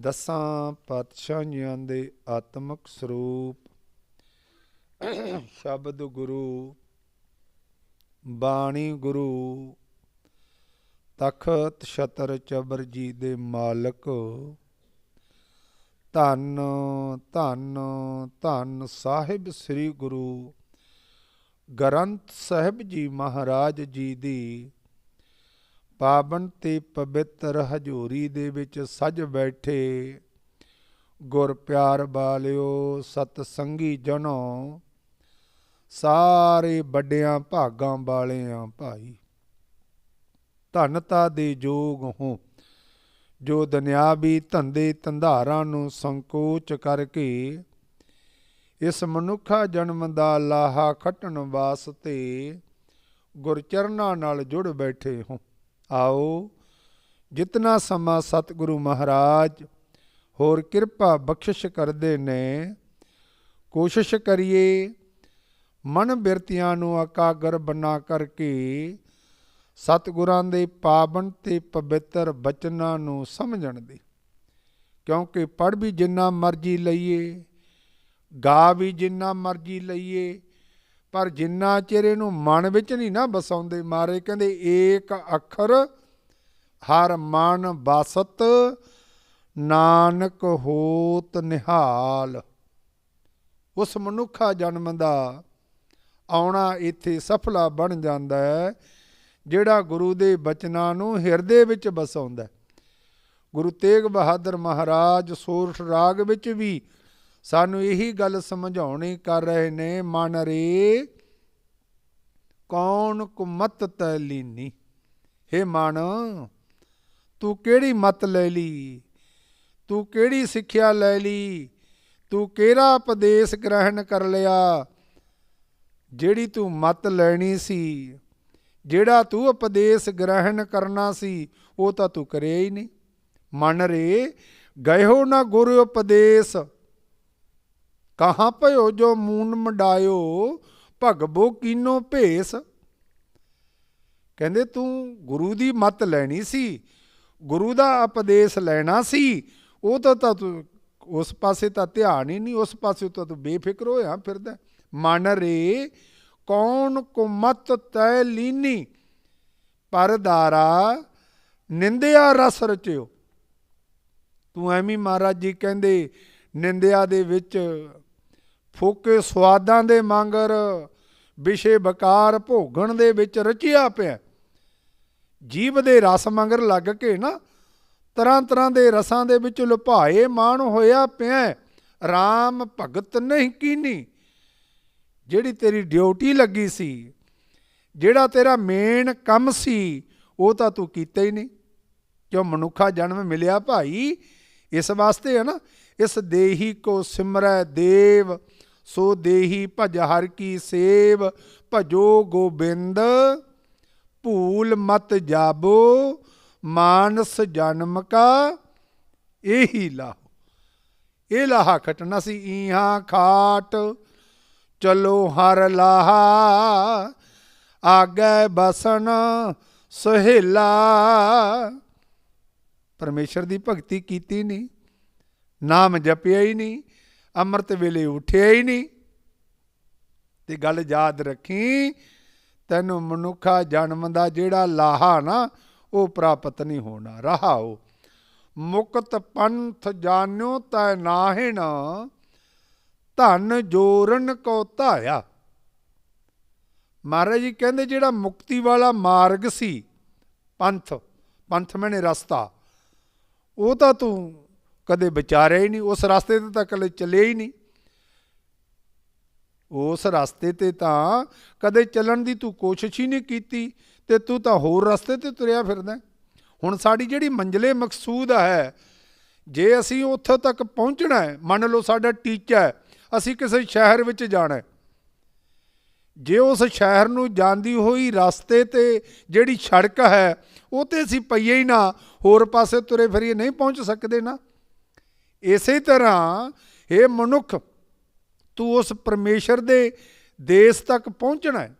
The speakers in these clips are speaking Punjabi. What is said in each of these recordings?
ਦਸਾਂ ਪਾਤਸ਼ਾਹੀਆਂ ਦੇ ਆਤਮਿਕ ਸਰੂਪ। ਸ਼ਬਦ ਗੁਰੂ, ਬਾਣੀ ਗੁਰੂ, ਤਖਤ ਛਤਰ ਚਬਰ ਜੀ ਦੇ ਮਾਲਕ। ਧੰਨ ਧੰਨ ਧੰਨ ਸਾਹਿਬ ਸ੍ਰੀ ਗੁਰੂ ਗ੍ਰੰਥ ਸਾਹਿਬ ਜੀ ਮਹਾਰਾਜ ਜੀ ਦੀ ਪਾਵਨ ਤੇ ਪਵਿੱਤਰ ਹਜੂਰੀ ਦੇ ਵਿੱਚ ਸਜ ਬੈਠੇ। ਗੁਰ ਪਿਆਰ ਵਾਲਿਓ ਸਤ ਸੰਗੀ ਜਨੋ ਸਾਰੇ ਵੱਡਿਆਂ ਭਾਗਾਂ ਵਾਲਿਆਂ ਭਾਈ। ਧਨਤਾ ਦੇ ਜੋਗ ਹੋ, ਜੋ ਦੁਨਿਆਵੀ ਧੰਦੇ ਧੰਧਾਰਾਂ ਨੂੰ ਸੰਕੋਚ ਕਰਕੇ ਇਸ ਮਨੁੱਖਾ ਜਨਮ ਦਾ ਲਾਹਾ ਖੱਟਣ ਵਾਸਤੇ ਗੁਰਚਰਨਾਂ ਨਾਲ ਜੁੜ ਬੈਠੇ ਹੋ। ਆਓ, ਜਿਤਨਾ ਸਮਾਂ ਸਤਿਗੁਰੂ ਮਹਾਰਾਜ ਹੋਰ ਕਿਰਪਾ ਬਖਸ਼ਿਸ਼ ਕਰਦੇ ਨੇ, ਕੋਸ਼ਿਸ਼ ਕਰੀਏ ਮਨ ਬਿਰਤੀਆਂ ਨੂੰ ਇਕਾਗਰ ਬਣਾ ਕਰਕੇ ਸਤਿਗੁਰਾਂ ਦੇ ਪਾਵਨ ਤੇ ਪਵਿੱਤਰ ਬਚਨਾਂ ਨੂੰ ਸਮਝਣ ਦੀ। ਕਿਉਂਕਿ ਪੜ ਵੀ ਜਿੰਨਾ ਮਰਜ਼ੀ ਲਈਏ, ਗਾ ਵੀ ਜਿੰਨਾ ਮਰਜ਼ੀ ਲਈਏ ਪਰ ਜਿੰਨਾ ਚਿਰ ਇਹਨੂੰ ਮਨ ਵਿੱਚ ਨਹੀਂ ਨਾ ਬਸਾਉਂਦੇ ਮਾਰੇ ਕਹਿੰਦੇ, ਏਕ ਅੱਖਰ ਹਰ ਮਨ ਬਸਤ ਨਾਨਕ ਹੋਤ ਨਿਹਾਲ। ਉਸ ਮਨੁੱਖਾ ਜਨਮ ਦਾ ਆਉਣਾ ਇੱਥੇ ਸਫਲਾ ਬਣ ਜਾਂਦਾ ਹੈ, ਜਿਹੜਾ ਗੁਰੂ ਦੇ ਬਚਨਾਂ ਨੂੰ ਹਿਰਦੇ ਵਿੱਚ ਬਸਾਉਂਦਾ ਗੁਰੂ ਤੇਗ ਬਹਾਦਰ ਮਹਾਰਾਜ ਸੋਰਠ ਰਾਗ ਵਿੱਚ ਵੀ ਸਾਨੂੰ ਇਹੀ ਗੱਲ ਸਮਝਾਉਣੀ ਕਰ ਰਹੇ ਨੇ, ਮਨ ਰੇ, ਕੌਣ ਕੁਮਤ ਤੈ ਲੀਨੀ? हे ਮਨ, ਤੂੰ ਕਿਹੜੀ ਮਤ ਲੈ ਲਈ? ਤੂੰ ਕਿਹੜੀ ਸਿੱਖਿਆ ਲੈ ਲਈ? ਤੂੰ ਕਿਹੜਾ ਉਪਦੇਸ਼ ਗ੍ਰਹਿਣ ਕਰ ਲਿਆ? ਜਿਹੜੀ ਤੂੰ ਮਤ ਲੈਣੀ ਸੀ, ਜਿਹੜਾ ਤੂੰ ਉਪਦੇਸ਼ ਗ੍ਰਹਿਣ ਕਰਨਾ ਸੀ, ਉਹ ਤਾਂ ਤੂੰ ਕਰਿਆ ਹੀ ਨਹੀਂ। ਮਨ ਰੇ ਹੋ ਨਾ ਗੁਰੂ ਉਪਦੇਸ਼। ਕਹਾਂ ਭਇਓ ਜੋ ਮੂਨ ਮੰਡਾਇਓ ਭਗਬੋ ਕੀਨੋ ਭੇਸ। ਕਹਿੰਦੇ ਤੂੰ ਗੁਰੂ ਦੀ ਮਤ ਲੈਣੀ ਸੀ, ਗੁਰੂ ਦਾ ਉਪਦੇਸ਼ ਲੈਣਾ ਸੀ, ਉਹ ਤਾਂ ਤਾਂ ਤੂੰ ਉਸ ਪਾਸੇ ਤਾਂ ਧਿਆਨ ਹੀ ਨਹੀਂ, ਉਸ ਪਾਸੇ ਤਾਂ ਤੂੰ ਬੇਫਿਕਰ ਹੋਇਆ ਫਿਰਦਾ। ਮਨ ਰੇ, ਕੌਣ ਕੁਮਤ ਤੈ ਲੀਨੀ? ਪਰਦਾਰਾ ਨਿੰਦਿਆ ਰਸ ਰਚਿਓ। ਤੂੰ ਐਵੇਂ ਮਹਾਰਾਜ ਜੀ ਕਹਿੰਦੇ, ਨਿੰਦਿਆ ਦੇ ਵਿੱਚ ਫੋਕੇ ਸਵਾਦਾਂ ਦੇ ਮੰਗਰ, ਵਿਸ਼ੇ ਬਕਾਰ ਭੋਗਣ ਦੇ ਵਿੱਚ ਰਚਿਆ ਪਿਆ। ਜੀਵ ਦੇ ਰਸ ਮੰਗਰ ਲੱਗ ਕੇ ਨਾ, ਤਰ੍ਹਾਂ ਤਰ੍ਹਾਂ ਦੇ ਰਸਾਂ ਦੇ ਵਿੱਚ ਲੁਭਾਏ ਮਾਣ ਹੋਇਆ ਪਿਆ। RAM ਭਗਤ ਨਹੀਂ ਕੀਨੀ, ਜਿਹੜੀ ਤੇਰੀ ਡਿਊਟੀ ਲੱਗੀ ਸੀ, ਜਿਹੜਾ ਤੇਰਾ ਮੇਨ ਕੰਮ ਸੀ, ਉਹ ਤਾਂ ਤੂੰ ਕੀਤਾ ਹੀ ਨਹੀਂ। ਜੋ ਮਨੁੱਖਾ ਜਨਮ ਮਿਲਿਆ ਭਾਈ, ਇਸ ਵਾਸਤੇ ਹੈ ਨਾ, ਇਸ ਦੇਹੀ ਕੋ ਸਿਮਰੈ ਦੇਵ ਸੋ ਦੇਹੀ ਭਜ ਹਰ ਕੀ ਸੇਵ, ਭਜੋ ਗੋਬਿੰਦ। ਭੂਲ ਮਤ ਜਾਬੋ, ਮਾਨਸ ਜਨਮ ਕਾ। ਇਹੀ ਲਾਹੋ। ਇਹ ਲਾਹਾ ਖਟਣਾ ਸੀ ਈਹਾਂ ਖਾਟ। ਚਲੋ ਹਰ ਲਾਹਾ, ਆਗੇ ਬਸਨ ਸੁਹੇਲਾ। ਪਰਮੇਸ਼ਰ ਦੀ ਭਗਤੀ ਕੀਤੀ ਨਹੀਂ ਨਾਮ ਜਪਿਆ ਹੀ ਨਹੀਂ ਅੰਮ੍ਰਿਤ ਵੇਲੇ ਉਠਿਆ ਹੀ ਨਹੀਂ। ਤੇ ਗੱਲ ਯਾਦ ਰੱਖੀ, ਤੈਨੂੰ ਮਨੁੱਖਾ ਜਨਮ ਦਾ ਜਿਹੜਾ ਲਾਹਾ ਨਾ, ਉਹ ਪ੍ਰਾਪਤ ਨਹੀਂ ਹੋਣਾ। ਰਹਾਓ ਮੁਕਤ ਪੰਥ ਜਾਣਿਓ ਤੈ ਨਾਹਿਣ, ਧਨ ਜੋਰਨ ਕੋ ਧਾਇਆ। ਮਹਾਰਾਜ ਜੀ ਕਹਿੰਦੇ ਜਿਹੜਾ ਮੁਕਤੀ ਵਾਲਾ ਮਾਰਗ ਸੀ, ਪੰਥ ਪੰਥ ਮੈਨੇ ਰਸਤਾ, ਉਹ ਤਾਂ ਤੂੰ ਕਦੇ ਵਿਚਾਰਿਆ ਹੀ ਨਹੀਂ, ਉਸ ਰਸਤੇ ਤੇ ਤਾਂ ਕਦੇ ਚੱਲਿਆ ਹੀ ਨਹੀਂ। ਉਸ ਰਸਤੇ ਤੇ ਤਾਂ ਕਦੇ ਚੱਲਣ ਦੀ ਤੂੰ ਕੋਸ਼ਿਸ਼ ਹੀ ਨਹੀਂ ਕੀਤੀ ਤੇ ਤੂੰ ਤਾਂ ਹੋਰ ਰਸਤੇ ਤੇ ਤੁਰਿਆ ਫਿਰਦਾ ਹੁਣ ਸਾਡੀ ਜਿਹੜੀ ਮੰਜ਼ਲੇ ਮਕਸੂਦ ਹੈ, ਜੇ ਅਸੀਂ ਉੱਥੇ ਤੱਕ ਪਹੁੰਚਣਾ ਹੈ, ਮੰਨ ਲਓ ਸਾਡਾ ਟੀਚਾ ਹੈ, ਅਸੀਂ ਕਿਸੇ ਸ਼ਹਿਰ ਵਿੱਚ ਜਾਣਾ ਹੈ। ਜੇ ਉਸ ਸ਼ਹਿਰ ਨੂੰ ਜਾਂਦੀ ਹੋਈ ਰਸਤੇ ਤੇ ਜਿਹੜੀ ਸੜਕ ਹੈ, ਉਹ ਤੇ ਅਸੀਂ ਪਈਏ ਹੀ ਨਾ, ਹੋਰ ਪਾਸੇ ਤੁਰੇ ਫਿਰੀਏ ਨਹੀਂ ਪਹੁੰਚ ਸਕਦੇ ਨਾ। ਇਸੇ ਤਰ੍ਹਾਂ ਇਹ ਮਨੁੱਖ, ਤੂੰ ਉਸ ਪਰਮੇਸ਼ਰ ਦੇ ਦੇਸ਼ ਤੱਕ ਪਹੁੰਚਣਾ ਹੈ।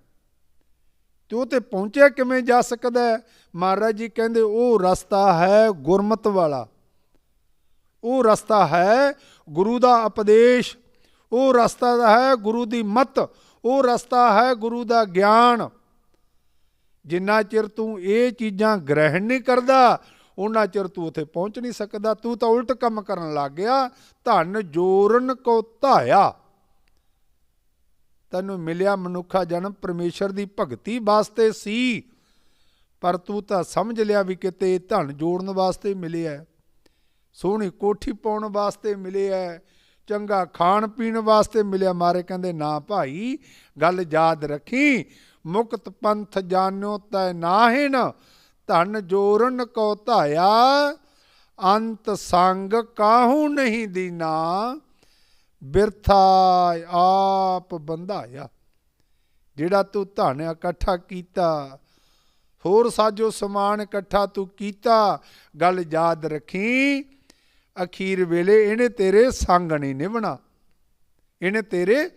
ਤੇ ਉਹ ਤੇ ਪਹੁੰਚਿਆ ਕਿਵੇਂ ਜਾ ਸਕਦਾ ਮਹਾਰਾਜ ਜੀ ਕਹਿੰਦੇ, ਉਹ ਰਸਤਾ ਹੈ ਗੁਰਮਤ ਵਾਲਾ। ਉਹ ਰਸਤਾ ਹੈ ਗੁਰੂ ਦਾ ਉਪਦੇਸ਼। ਉਹ ਰਸਤਾ ਹੈ ਗੁਰੂ ਦੀ ਮਤ। ਉਹ ਰਸਤਾ ਹੈ ਗੁਰੂ ਦਾ ਗਿਆਨ। ਜਿੰਨਾ ਚਿਰ ਤੂੰ ਇਹ ਚੀਜ਼ਾਂ ਗ੍ਰਹਿਣ ਨਹੀਂ ਕਰਦਾ ਉਹਨਾਂ ਚਿਰ ਤੂੰ ਉੱਥੇ ਪਹੁੰਚ ਨਹੀਂ ਸਕਦਾ ਤੂੰ ਤਾਂ ਉਲਟ ਕੰਮ ਕਰਨ ਲੱਗ ਗਿਆ ਧਨ ਜੋਰਨ ਕੋ ਧਾਇਆ ਤੈਨੂੰ ਮਿਲਿਆ ਮਨੁੱਖਾ ਜਨਮ ਪਰਮੇਸ਼ਰ ਦੀ ਭਗਤੀ ਵਾਸਤੇ ਸੀ ਪਰ ਤੂੰ ਤਾਂ ਸਮਝ ਲਿਆ ਵੀ ਕਿਤੇ ਧਨ ਜੋੜਨ ਵਾਸਤੇ ਮਿਲਿਆ ਹੈ। ਸੋਹਣੀ ਕੋਠੀ ਪਾਉਣ ਵਾਸਤੇ ਮਿਲਿਆ ਹੈ, ਚੰਗਾ ਖਾਣ ਪੀਣ ਵਾਸਤੇ ਮਿਲਿਆ ਮਾਰੇ ਕਹਿੰਦੇ ਨਾ ਭਾਈ ਗੱਲ ਯਾਦ ਰੱਖੀ ਮੁਕਤ ਪੰਥ ਜਾਣਿਓ ਤੈ ਨਾਹਿਨ ਧਨ ਜੋਰਨ ਕੋ ਧਾਇਆ, ਅੰਤ ਸੰਗ ਕਾਹੂ ਨਹੀਂ ਦੀਨਾ। ਬਿਰਥਾ ਆਪ ਬੰਧਾਇਆ। ਜਿਹੜਾ ਤੂੰ ਧਨ ਇਕੱਠਾ ਕੀਤਾ, ਹੋਰ ਸਾਜੋ ਸਮਾਨ ਇਕੱਠਾ ਤੂੰ ਕੀਤਾ, ਗੱਲ ਯਾਦ ਰੱਖੀ, ਅਖੀਰ ਵੇਲੇ ਇਹਨੇ ਤੇਰੇ ਸੰਗ ਨਹੀਂ ਨਿਭਣਾ, ਇਹਨੇ ਤੇਰੇ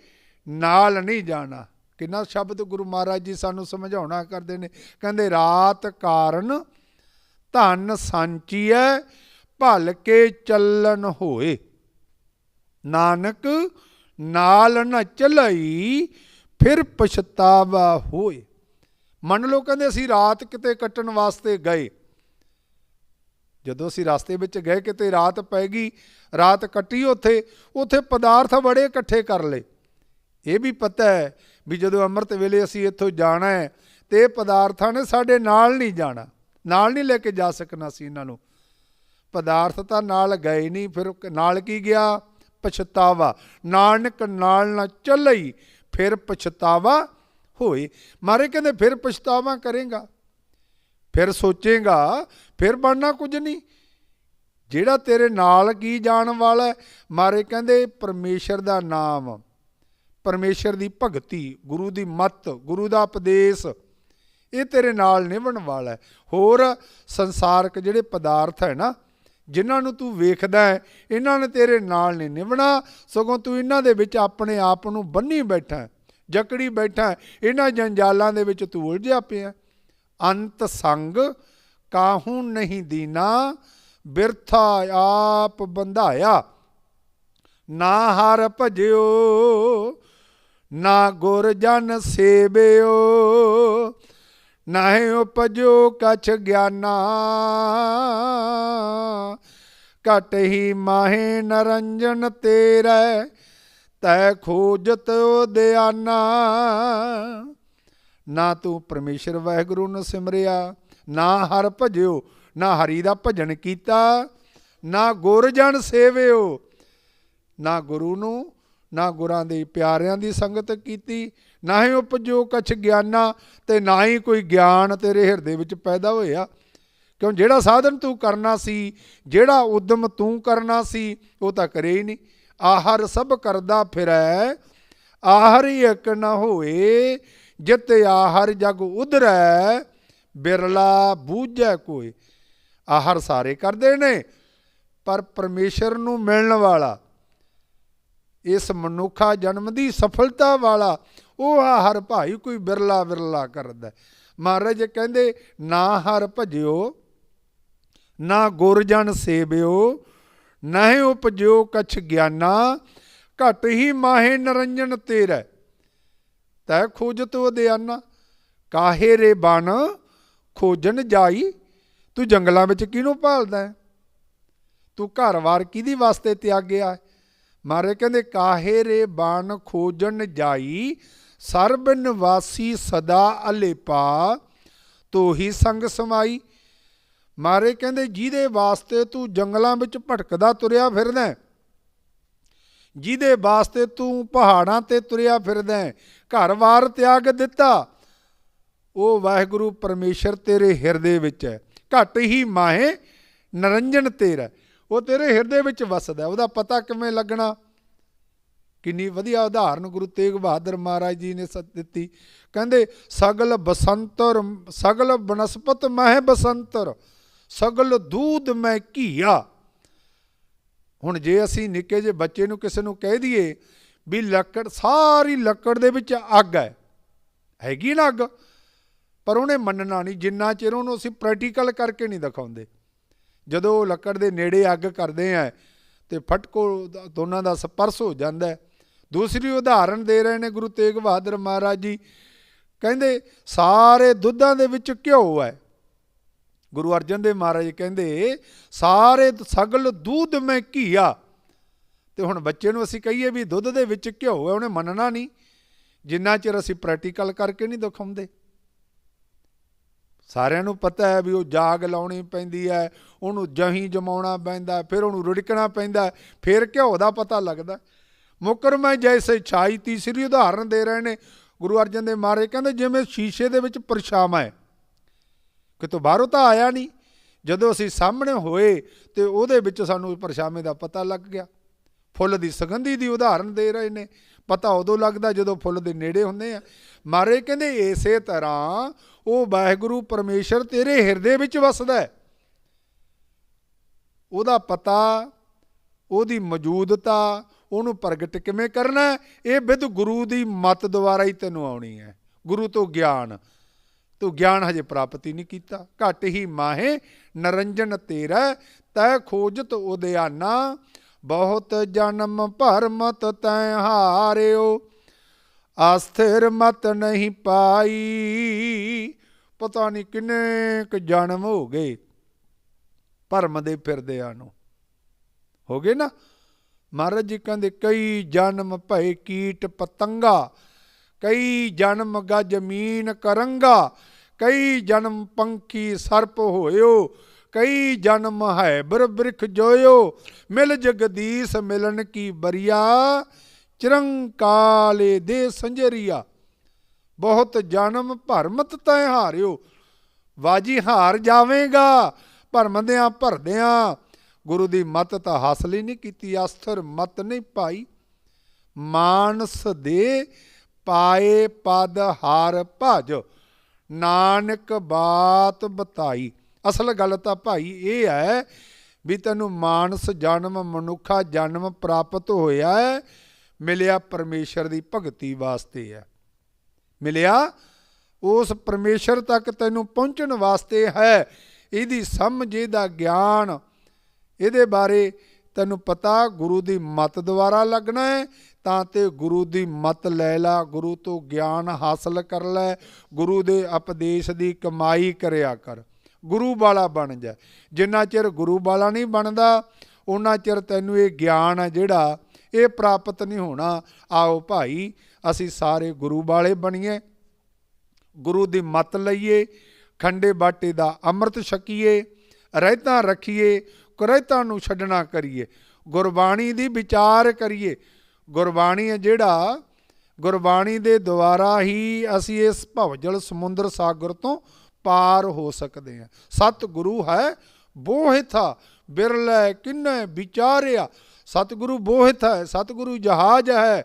ਨਾਲ ਨਹੀਂ ਜਾਣਾ। ਕਿੰਨਾ ਸ਼ਬਦ ਗੁਰੂ ਮਹਾਰਾਜ ਜੀ ਸਾਨੂੰ ਸਮਝਾਉਣਾ ਕਰਦੇ ਨੇ? ਕਹਿੰਦੇ, ਰਾਤ ਕਾਰਨ ਧਨ ਸੰਚੀਐ, ਭਲ ਕੇ ਚੱਲਣ ਹੋਏ। ਨਾਨਕ ਨਾਲ ਨ ਚਲਈ, ਫਿਰ ਪਛਤਾਵਾ ਹੋਏ। ਮੰਨ ਲਓ, ਕਹਿੰਦੇ ਅਸੀਂ ਰਾਤ ਕਿਤੇ ਕੱਟਣ ਵਾਸਤੇ ਗਏ। ਜਦੋਂ ਅਸੀਂ ਰਸਤੇ ਵਿੱਚ ਗਏ, ਕਿਤੇ ਰਾਤ ਪੈ ਗਈ, ਰਾਤ ਕੱਟੀ ਉੱਥੇ ਉੱਥੇ ਪਦਾਰਥ ਬੜੇ ਇਕੱਠੇ ਕਰ ਲਏ। ਇਹ ਵੀ ਪਤਾ ਹੈ ਵੀ ਜਦੋਂ ਅੰਮ੍ਰਿਤ ਵੇਲੇ ਅਸੀਂ ਇੱਥੋਂ ਜਾਣਾ ਹੈ ਤੇ ਇਹ ਪਦਾਰਥਾਂ ਨੇ ਸਾਡੇ ਨਾਲ ਨਹੀਂ ਜਾਣਾ, ਨਾਲ ਨਹੀਂ ਲੈ ਕੇ ਜਾ ਸਕਣਾ ਸੀ ਇਹਨਾਂ ਨੂੰ। ਪਦਾਰਥ ਤਾਂ ਨਾਲ ਗਏ ਨਹੀਂ, ਫਿਰ ਨਾਲ ਕੀ ਗਿਆ? ਪਛਤਾਵਾ। ਨਾਨਕ ਨਾਲ ਨਾ ਚੱਲਈ, ਫਿਰ ਪਛਤਾਵਾ ਹੋਏ। ਮਾਰੇ ਕਹਿੰਦੇ, ਫਿਰ ਪਛਤਾਵਾ ਕਰੇਗਾ, ਫਿਰ ਸੋਚੇਗਾ, ਫਿਰ ਬਣਨਾ ਕੁਝ ਨਹੀਂ। ਜਿਹੜਾ ਤੇਰੇ ਨਾਲ ਕੀ ਜਾਣ ਵਾਲਾ ਮਾਰੇ ਕਹਿੰਦੇ, ਪਰਮੇਸ਼ਰ ਦਾ ਨਾਮ। ਪਰਮੇਸ਼ਰ ਦੀ ਭਗਤੀ, ਗੁਰੂ ਦੀ ਮੱਤ, ਗੁਰੂ ਦਾ ਉਪਦੇਸ਼, ਇਹ ਤੇਰੇ ਨਾਲ ਨਿਭਣ ਵਾਲਾ ਹੋਰ ਸੰਸਾਰਕ ਜਿਹੜੇ ਪਦਾਰਥ ਹੈ ਨਾ, ਜਿਨ੍ਹਾਂ ਨੂੰ ਤੂੰ ਵੇਖਦਾ ਹੈ, ਇਹਨਾਂ ਨੇ ਤੇਰੇ ਨਾਲ ਨਹੀਂ ਨਿਭਣਾ। ਸਗੋਂ ਤੂੰ ਇਹਨਾਂ ਦੇ ਵਿੱਚ ਆਪਣੇ ਆਪ ਨੂੰ ਬੰਨੀ ਬੈਠਾ ਜਕੜੀ ਬੈਠਾ ਇਹਨਾਂ ਜੰਜਾਲਾਂ ਦੇ ਵਿੱਚ ਤੂੰ ਉਲਝਿਆ ਪਿਆ ਅੰਤ ਸੰਗ ਕਾਹੂ ਨਹੀਂ ਦੀਨਾ, ਬਿਰਥਾ ਆਪ ਬੰਧਾਇਆ। ਨਾ ਹਰ ਭਜਿਓ ਨਾ ਗੁਰ ਜਨ ਸੇਵਿਓ, ਨਾਹਿ ਉਪਜੋ ਕਛ ਗਿਆਨਾ। ਘਟ ਹੀ ਮਾਹੇ ਨਰੰਜਨ ਤੇਰੇ, ਤੈ ਖੋਜਤ ਉਦਿਆਨਾ ਨਾ ਤੂੰ ਪਰਮੇਸ਼ਰ ਵਾਹਿਗੁਰੂ ਨੂੰ ਸਿਮਰਿਆ, ਨਾ ਹਰ ਭਜਿਓ, ਨਾ ਹਰੀ ਦਾ ਭਜਨ ਕੀਤਾ, ਨਾ ਗੁਰ ਜਨ ਸੇਵਿਓ, ਨਾ ਗੁਰੂ ਨੂੰ ਨਾ ਗੁਰਾਂ ਦੇ, ਪਿਆਰਿਆਂ ਦੀ ਸੰਗਤ ਕੀਤੀ, ਨਾ ਹੀ ਉਪਜੋ ਕਛ ਗਿਆਨਾ ਤੇ ਨਾ ਹੀ ਕੋਈ ਗਿਆਨ ਤੇਰੇ ਹਿਰਦੇ ਵਿੱਚ ਪੈਦਾ ਹੋਇਆ। ਕਿਉਂ ਜਿਹੜਾ ਸਾਧਨ ਤੂੰ ਕਰਨਾ ਸੀ, ਜਿਹੜਾ ਉਦਮ ਤੂੰ ਕਰਨਾ ਸੀ, ਉਹ ਤਾਂ ਕਰੇ ਹੀ ਨਹੀਂ। ਆਹਰ ਸਭ ਕਰਦਾ ਫਿਰੈ, ਆਹਰ ਇੱਕ ਨਾ ਹੋਏ, ਜਿਤ ਆਹਰ ਜਗ ਉਧਰੈ, ਬਿਰਲਾ ਬੂਝੈ ਕੋਈ ਆਹਰ ਸਾਰੇ ਕਰਦੇ ਨੇ, ਪਰ ਪਰਮੇਸ਼ਰ ਨੂੰ ਮਿਲਣ ਵਾਲਾ ਇਸ ਮਨੁੱਖਾ ਜਨਮ ਦੀ ਸਫਲਤਾ ਵਾਲਾ, ਉਹ ਹਰ ਭਾਈ ਕੋਈ ਬਿਰਲਾ ਬਿਰਲਾ ਕਰਦਾ ਮਹਾਰਾਜ ਕਹਿੰਦੇ, ਨਾ ਹਰ ਭਜਿਓ, ਨਾ ਗੁਰ ਜਨ ਸੇਵਿਓ ਨਾਹਿ ਉਪਜਿਓ ਕਛ ਗਿਆਨਾ, ਘਟ ਹੀ ਮਾਹੇ ਨਰੰਜਨ ਤੇਰੇ। ਤੈ ਖੋਜਤ ਉਦਿਆਨਾ ਕਾਹੇ ਰੇ ਬਨ ਖੋਜਣ ਜਾਈ, ਤੂੰ ਜੰਗਲਾਂ ਵਿੱਚ ਕਿਹਨੂੰ ਭਾਲਦਾ ਹੈ? ਤੂੰ ਘਰ-ਵਾਰ ਕਿਹਦੀ ਵਾਸਤੇ ਤਿਆਗਿਆ ਹੈ? ਮਾਰੇ ਕਹਿੰਦੇ, ਕਾਹੇ ਰੇ ਬਾਣ ਖੋਜਣ ਜਾਈ? ਸਰਬ ਨਿਵਾਸੀ ਸਦਾ ਅਲੇਪਾ ਤੋਹੀ ਸੰਗ ਸਮਾਈ। ਮਾਰੇ ਕਹਿੰਦੇ, ਜਿਹਦੇ ਵਾਸਤੇ ਤੂੰ ਜੰਗਲਾਂ ਵਿੱਚ ਭਟਕਦਾ ਤੁਰਿਆ ਫਿਰਦਾ ਜਿਹਦੇ ਵਾਸਤੇ ਤੂੰ ਪਹਾੜਾਂ ਤੇ ਤੁਰਿਆ ਫਿਰਦਾ ਘਰ ਵਾਰ ਤਿਆਗ ਦਿੱਤਾ, ਉਹ ਵਾਹਿਗੁਰੂ ਪਰਮੇਸ਼ਰ ਤੇਰੇ ਹਿਰਦੇ ਵਿੱਚ ਹੈ। ਘਟ ਹੀ ਮਾਹੇ ਨਰੰਜਨ ਤੇਰਾ ਉਹ ਤੇਰੇ ਹਿਰਦੇ ਵਿੱਚ ਵਸਦਾ ਉਹਦਾ ਪਤਾ ਕਿਵੇਂ ਲੱਗਣਾ? ਕਿੰਨੀ ਵਧੀਆ ਉਦਾਹਰਨ ਗੁਰੂ ਤੇਗ ਬਹਾਦਰ ਮਹਾਰਾਜ ਜੀ ਨੇ ਸਤ ਦਿੱਤੀ। ਕਹਿੰਦੇ, ਸਗਲ ਬਸੰਤਰ, ਸਗਲ ਬਨਸਪਤ ਮਹਿ ਬਸੰਤਰ, ਸਗਲ ਦੂਧ ਮੈਂ ਘੀਆ। ਹੁਣ ਜੇ ਅਸੀਂ ਨਿੱਕੇ ਜਿਹੇ ਬੱਚੇ ਨੂੰ ਕਿਸੇ ਨੂੰ ਕਹਿ ਦਈਏ ਵੀ ਲੱਕੜ, ਸਾਰੀ ਲੱਕੜ ਦੇ ਵਿੱਚ ਅੱਗ ਹੈ, ਹੈਗੀ ਨਾ ਅੱਗ? ਪਰ ਉਹਨੇ ਮੰਨਣਾ ਨਹੀਂ, ਜਿੰਨਾ ਚਿਰ ਉਹਨੂੰ ਅਸੀਂ ਪ੍ਰੈਕਟੀਕਲ ਕਰਕੇ ਨਹੀਂ ਦਿਖਾਉਂਦੇ। ਜਦੋਂ ਉਹ ਲੱਕੜ ਦੇ ਨੇੜੇ ਅੱਗ ਕਰਦੇ ਆ ਤੇ ਫਟਕੋ ਦਾ- ਦੋਨਾਂ ਦਾ ਸਪਰਸ਼ ਹੋ ਜਾਂਦਾ ਦੂਸਰੀ ਉਦਾਹਰਣ ਦੇ ਰਹੇ ਨੇ ਗੁਰੂ ਤੇਗ ਬਹਾਦਰ ਮਹਾਰਾਜ ਜੀ। ਕਹਿੰਦੇ, ਸਾਰੇ ਦੁੱਧਾਂ ਦੇ ਵਿੱਚ ਘਿਓ ਹੈ। ਗੁਰੂ ਅਰਜਨ ਦੇਵ ਮਹਾਰਾਜ ਕਹਿੰਦੇ, ਸਾਰੇ ਸਗਲ ਦੁੱਧ ਮੈਂ ਘੀਆ। ਤੇ ਹੁਣ ਬੱਚੇ ਨੂੰ ਅਸੀਂ ਕਹੀਏ ਵੀ ਦੁੱਧ ਦੇ ਵਿੱਚ ਘਿਓ ਹੈ, ਉਹਨੇ ਮੰਨਣਾ ਨਹੀਂ। ਜਿੰਨਾ ਚਿਰ ਅਸੀਂ ਪ੍ਰੈਕਟੀਕਲ ਕਰਕੇ ਨਹੀਂ ਦਿਖਾਉਂਦੇ। ਸਾਰਿਆਂ ਨੂੰ ਪਤਾ ਹੈ ਵੀ ਉਹ ਜਾਗ ਲਾਉਣੀ ਪੈਂਦੀ ਹੈ ਉਹਨੂੰ ਜਹੀਂ ਜਮਾਉਣਾ ਪੈਂਦਾ, ਫਿਰ ਉਹਨੂੰ ਰੁੜਕਣਾ ਪੈਂਦਾ, ਫਿਰ ਘਿਓ ਦਾ ਪਤਾ ਲੱਗਦਾ। ਮੁਕਰ ਜੈਸੇ ਛਾਈ ਤੀਸਰੀ ਉਦਾਹਰਨ ਦੇ ਰਹੇ ਨੇ। ਗੁਰੂ ਅਰਜਨ ਦੇ ਮਾਰੇ ਕਹਿੰਦੇ, ਜਿਵੇਂ ਸ਼ੀਸ਼ੇ ਦੇ ਵਿੱਚ ਪਰਛਾਵਾਂ ਹੈ, ਕਿਤੋਂ ਬਾਹਰੋਂ ਤਾਂ ਆਇਆ ਨਹੀਂ। ਜਦੋਂ ਅਸੀਂ ਸਾਹਮਣੇ ਹੋਏ ਤੇ ਉਹਦੇ ਵਿੱਚ ਸਾਨੂੰ ਪਰਛਾਵੇਂ ਦਾ ਪਤਾ ਲੱਗ ਗਿਆ। ਫੁੱਲ ਦੀ ਸੁਗੰਧੀ ਦੀ ਉਦਾਹਰਨ ਦੇ ਰਹੇ ਨੇ। ਪਤਾ ਉਦੋਂ ਲੱਗਦਾ ਜਦੋਂ ਫੁੱਲ ਦੇ ਨੇੜੇ ਹੁੰਦੇ ਆ। ਮਾਰੇ ਕਹਿੰਦੇ, ਇਸੇ ਤਰ੍ਹਾਂ ਉਹ ਵਾਹਿਗੁਰੂ ਪਰਮੇਸ਼ਰ ਤੇਰੇ ਹਿਰਦੇ ਵਿੱਚ ਵਸਦਾ ਹੈ। ਉਹਦਾ ਪਤਾ, ਉਹਦੀ ਮੌਜੂਦਤਾ, ਉਹਨੂੰ ਪ੍ਰਗਟ ਕਿਵੇਂ ਕਰਨਾ ਇਹ ਵਿਦ ਗੁਰੂ ਦੀ ਮਤ ਦੁਆਰਾ ਹੀ ਤੈਨੂੰ ਆਉਣੀ ਹੈ। ਗੁਰੂ ਤੋਂ ਗਿਆਨ। ਤੂੰ ਗਿਆਨ ਹਜੇ ਪ੍ਰਾਪਤੀ ਨਹੀਂ ਕੀਤਾ। ਘਟ ਹੀ ਮਾਹੇ, ਨਰੰਜਨ ਤੇਰਾ ਤੈ ਖੋਜਤ ਉਦਿਆਨਾ ਬਹੁਤ ਜਨਮ ਭਰ ਮਤ ਤੈ ਹਾਰਿਓ। ਅਸਥਿਰ ਮਤ ਨਹੀਂ ਪਾਈ। ਪਤਾ ਨਹੀਂ ਕਿੰਨੇ ਕੁ ਜਨਮ ਹੋ ਗਏ। ਭਰਮ ਦੇ ਫਿਰਦਿਆਂ ਨੂੰ। ਹੋ ਗਏ ਨਾ? ਮਹਾਰਾਜ ਜੀ ਕਹਿੰਦੇ, ਕਈ ਜਨਮ ਭਏ ਕੀਟ ਪਤੰਗਾ, ਕਈ ਜਨਮ ਗਾ ਕਰੰਗਾ, ਕਈ ਜਨਮ ਪੰਖੀ ਸਰਪ ਹੋਇਓ, ਕਈ ਜਨਮ ਹੈ ਬਰ ਬ੍ਰਿਖ ਜੋਇਓ, ਮਿਲ ਜਗਦੀਸ਼ ਮਿਲਣ ਕੀ ਬਰੀਆ, ਚਿਰੰਕਾਲੇ ਦੇ ਸੰਜਰੀਆ। ਬਹੁਤ ਜਨਮ ਭਰਮਤ ਤੈ ਹਾਰਿਓ, ਵਾਜੀ ਹਾਰ ਜਾਵੇਂਗਾ ਭਰਮਦਿਆਂ ਭਰਦਿਆਂ ਗੁਰੂ ਦੀ ਮਤ ਤਾਂ ਹਾਸਲ ਹੀ ਨਹੀਂ ਕੀਤੀ, ਅਸਥਰ ਮਤ ਨਹੀਂ ਪਾਈ। ਮਾਨਸ ਦੇ ਪਾਏ ਪਦ ਹਾਰ ਭਜ, ਨਾਨਕ ਬਾਤ ਬਤਾਈ। ਅਸਲ ਗੱਲ ਤਾਂ ਭਾਈ ਇਹ ਹੈ ਵੀ ਤੈਨੂੰ ਮਾਨਸ ਜਨਮ, ਮਨੁੱਖਾ ਜਨਮ ਪ੍ਰਾਪਤ ਹੋਇਆ ਹੈ, ਮਿਲਿਆ ਪਰਮੇਸ਼ਰ ਦੀ ਭਗਤੀ ਵਾਸਤੇ ਹੈ। ਮਿਲਿਆ, ਉਸ ਪਰਮੇਸ਼ਰ ਤੱਕ ਤੈਨੂੰ ਪਹੁੰਚਣ ਵਾਸਤੇ ਹੈ। ਇਹਦੀ ਸਮਝ, ਇਹਦਾ ਗਿਆਨ, ਇਹਦੇ ਬਾਰੇ ਤੈਨੂੰ ਪਤਾ ਗੁਰੂ ਦੀ ਮਤ ਦੁਆਰਾ ਲੱਗਣਾ ਹੈ, ਤਾਂ ਤੇ ਗੁਰੂ ਦੀ ਮਤ ਲੈ ਲੈ, ਗੁਰੂ ਤੋਂ ਗਿਆਨ ਹਾਸਲ ਕਰ ਲੈ, ਗੁਰੂ ਦੇ ਉਪਦੇਸ਼ ਦੀ ਕਮਾਈ ਕਰਿਆ ਕਰ। ਗੁਰੂ ਵਾਲਾ ਬਣ ਜਾ। ਜਿੰਨਾ ਚਿਰ ਗੁਰੂ ਵਾਲਾ ਨਹੀਂ ਬਣਦਾ ਉਹਨਾਂ ਚਿਰ ਤੈਨੂੰ ਇਹ ਗਿਆਨ ਹੈ ਜਿਹੜਾ, ਇਹ ਪ੍ਰਾਪਤ ਨਹੀਂ ਹੋਣਾ। ਆਓ ਭਾਈ, ਅਸੀਂ ਸਾਰੇ ਗੁਰੂ ਵਾਲੇ ਬਣੀਏ, ਗੁਰੂ ਦੀ ਮਤ ਲਈਏ ਖੰਡੇ ਬਾਟੇ ਦਾ ਅੰਮ੍ਰਿਤ ਛਕੀਏ, ਰਹਿਤਾਂ ਰੱਖੀਏ ਕੁਰਹਿਤਾਂ ਨੂੰ ਛੱਡਣਾ ਕਰੀਏ। ਗੁਰਬਾਣੀ ਦੀ ਵਿਚਾਰ ਕਰੀਏ। ਗੁਰਬਾਣੀ ਹੈ ਜਿਹੜਾ, ਗੁਰਬਾਣੀ ਦੇ ਦੁਆਰਾ ਹੀ ਅਸੀਂ ਇਸ ਭਵਜਲ ਸਮੁੰਦਰ ਸਾਗਰ ਤੋਂ ਪਾਰ ਹੋ ਸਕਦੇ ਹਾਂ। ਸਤ ਗੁਰੂ ਹੈ ਬੋਹਿਥਾ ਬਿਰਲੇ ਕਿੰਨੇ ਵਿਚਾਰਿਆ। ਸਤਿਗੁਰੂ ਬੋਹਿਤ ਹੈ, ਸਤਿਗੁਰੂ ਜਹਾਜ਼ ਹੈ।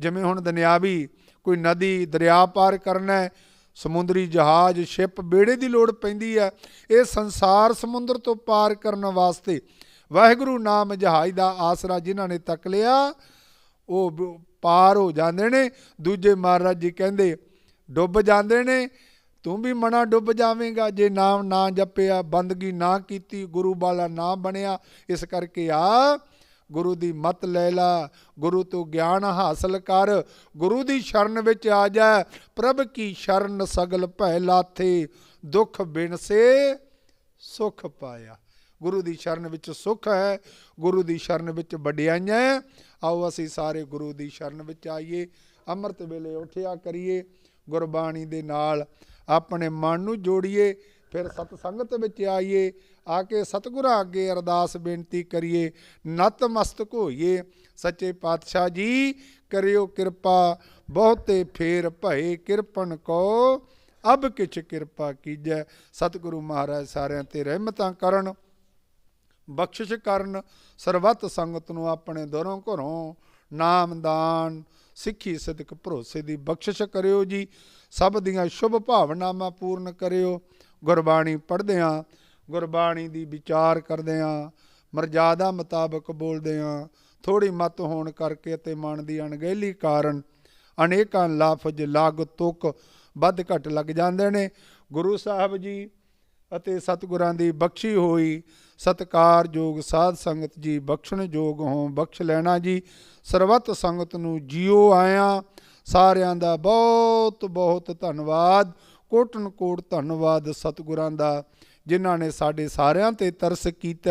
ਜਿਵੇਂ ਹੁਣ ਦੁਨਿਆਵੀ ਕੋਈ ਨਦੀ ਦਰਿਆ ਪਾਰ ਕਰਨਾ ਹੈ ਸਮੁੰਦਰੀ ਜਹਾਜ਼, ਸ਼ਿਪ ਬੇੜੇ ਦੀ ਲੋੜ ਪੈਂਦੀ ਹੈ। ਇਹ ਸੰਸਾਰ ਸਮੁੰਦਰ ਤੋਂ ਪਾਰ ਕਰਨ ਵਾਸਤੇ ਵਾਹਿਗੁਰੂ ਨਾਮ ਜਹਾਜ਼ ਦਾ ਆਸਰਾ ਜਿਨ੍ਹਾਂ ਨੇ ਤੱਕ ਲਿਆ, ਉਹ ਪਾਰ ਹੋ ਜਾਂਦੇ ਨੇ। ਦੂਜੇ ਮਹਾਰਾਜ ਜੀ ਕਹਿੰਦੇ, ਡੁੱਬ ਜਾਂਦੇ ਨੇ। ਤੂੰ ਵੀ ਮਨਾ ਡੁੱਬ ਜਾਵੇਂਗਾ। ਜੇ ਨਾਮ ਨਾ ਜਪਿਆ, ਬੰਦਗੀ ਨਾ ਕੀਤੀ, ਗੁਰੂ ਵਾਲਾ ਨਾ ਬਣਿਆ, ਇਸ ਕਰਕੇ ਆ ਗੁਰੂ ਦੀ ਮਤ ਲੈ ਲਾ, ਗੁਰੂ ਤੋਂ ਗਿਆਨ ਹਾਸਲ ਕਰ, ਗੁਰੂ ਦੀ ਸ਼ਰਨ ਵਿੱਚ ਆ ਜਾ, ਪ੍ਰਭ ਕੀ ਸ਼ਰਨ ਸਗਲ ਭੈ ਲਾਥੇ, ਦੁੱਖ ਬਿਨ ਸੇ ਸੁਖ ਪਾਇਆ ਗੁਰੂ ਦੀ ਸ਼ਰਨ ਵਿੱਚ ਸੁਖ ਹੈ, ਗੁਰੂ ਦੀ ਸ਼ਰਨ ਵਿੱਚ ਵਡਿਆਈਆਂ ਹੈ। ਆਓ ਅਸੀਂ ਸਾਰੇ ਗੁਰੂ ਦੀ ਸ਼ਰਨ ਵਿੱਚ ਆਈਏ, ਅੰਮ੍ਰਿਤ ਵੇਲੇ ਉਠਿਆ ਕਰੀਏ, ਗੁਰਬਾਣੀ ਦੇ ਨਾਲ ਆਪਣੇ ਮਨ ਨੂੰ ਜੋੜੀਏ ਫਿਰ ਸਤ ਸੰਗਤ ਵਿੱਚ ਆਈਏ, ਆ ਕੇ ਸਤਿਗੁਰਾਂ ਅੱਗੇ ਅਰਦਾਸ ਬੇਨਤੀ ਕਰੀਏ ਨਤਮਸਤਕ ਹੋਈਏ ਸੱਚੇ ਪਾਤਸ਼ਾਹ ਜੀ, ਕਰਿਓ ਕਿਰਪਾ, ਬਹੁਤੇ ਫੇਰ ਭਏ ਕਿਰਪਨ ਕੋ, ਅਬ ਕਿਛ ਕਿਰਪਾ ਕੀਜੈ। ਸਤਿਗੁਰੂ ਮਹਾਰਾਜ ਸਾਰਿਆਂ ਤੇ ਰਹਿਮਤਾਂ ਕਰਨ, ਬਖਸ਼ਿਸ਼ ਕਰਨ, ਸਰਬੱਤ ਸੰਗਤ ਨੂੰ ਆਪਣੇ ਦਰੋਂ ਘਰੋਂ ਨਾਮਦਾਨ ਸਿੱਖੀ ਸਦਕ ਭਰੋਸੇ ਦੀ ਬਖਸ਼ਿਸ਼ ਕਰਿਓ ਜੀ। ਸਭ ਦੀਆਂ ਸ਼ੁਭ ਭਾਵਨਾਵਾਂ ਪੂਰਨ ਕਰਿਓ। ਗੁਰਬਾਣੀ ਪੜ੍ਹਦਿਆਂ ਗੁਰਬਾਣੀ ਦੀ ਵਿਚਾਰ ਕਰਦਿਆਂ ਮਰਜ਼ਾਦਾ ਮੁਤਾਬਕ ਬੋਲਦਿਆਂ ਥੋੜੀ ਮਤ ਹੋਣ ਕਰਕੇ ਅਤੇ ਮਨ ਦੀ ਅਣਗਹਿਲੀ ਕਾਰਨ ਅਨੇਕਾਂ ਲਫ਼ਜ਼, ਲਗ, ਤੁਕ ਵੱਧ ਘੱਟ ਲੱਗ ਜਾਂਦੇ ਨੇ। ਗੁਰੂ ਸਾਹਿਬ ਜੀ ਅਤੇ ਸਤਿਗੁਰਾਂ ਦੀ ਬਖਸ਼ੀ ਹੋਈ ਸਤਕਾਰਯੋਗ ਸਾਧ ਸੰਗਤ ਜੀ ਬਖਸ਼ਣਯੋਗ ਹੋ, ਬਖਸ਼ ਲੈਣਾ ਜੀ ਸਰਬੱਤ ਸੰਗਤ ਨੂੰ ਜੀਓ ਆਇਆ। ਸਾਰਿਆਂ ਦਾ ਬਹੁਤ ਬਹੁਤ ਧੰਨਵਾਦ। ਕੋਟਨ ਕੋਟ ਧੰਨਵਾਦ ਸਤਿਗੁਰਾਂ ਦਾ, ਜਿਨ੍ਹਾਂ ਨੇ ਸਾਡੇ ਸਾਰਿਆਂ ਤੇ ਤਰਸ ਕੀਤਾ,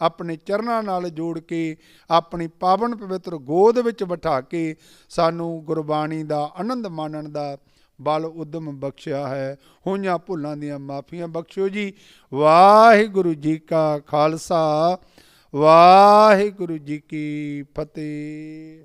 ਆਪਣੇ ਚਰਨਾਂ ਨਾਲ ਜੋੜ ਕੇ, ਆਪਣੀ ਪਾਵਨ ਪਵਿੱਤਰ ਗੋਦ ਵਿੱਚ ਬਿਠਾ ਕੇ, ਸਾਨੂੰ ਗੁਰਬਾਣੀ ਦਾ ਆਨੰਦ ਮਾਣਨ ਦਾ ਬਲ ਉਦਮ ਬਖਸ਼ਿਆ ਹੈ। ਹੋਈਆਂ ਭੁੱਲਾਂ ਦੀਆਂ ਮਾਫੀਆਂ ਬਖਸ਼ਿਓ ਜੀ। ਵਾਹਿਗੁਰੂ ਜੀ ਕਾ ਖਾਲਸਾ, ਵਾਹਿਗੁਰੂ ਜੀ ਕੀ ਫਤਿਹ।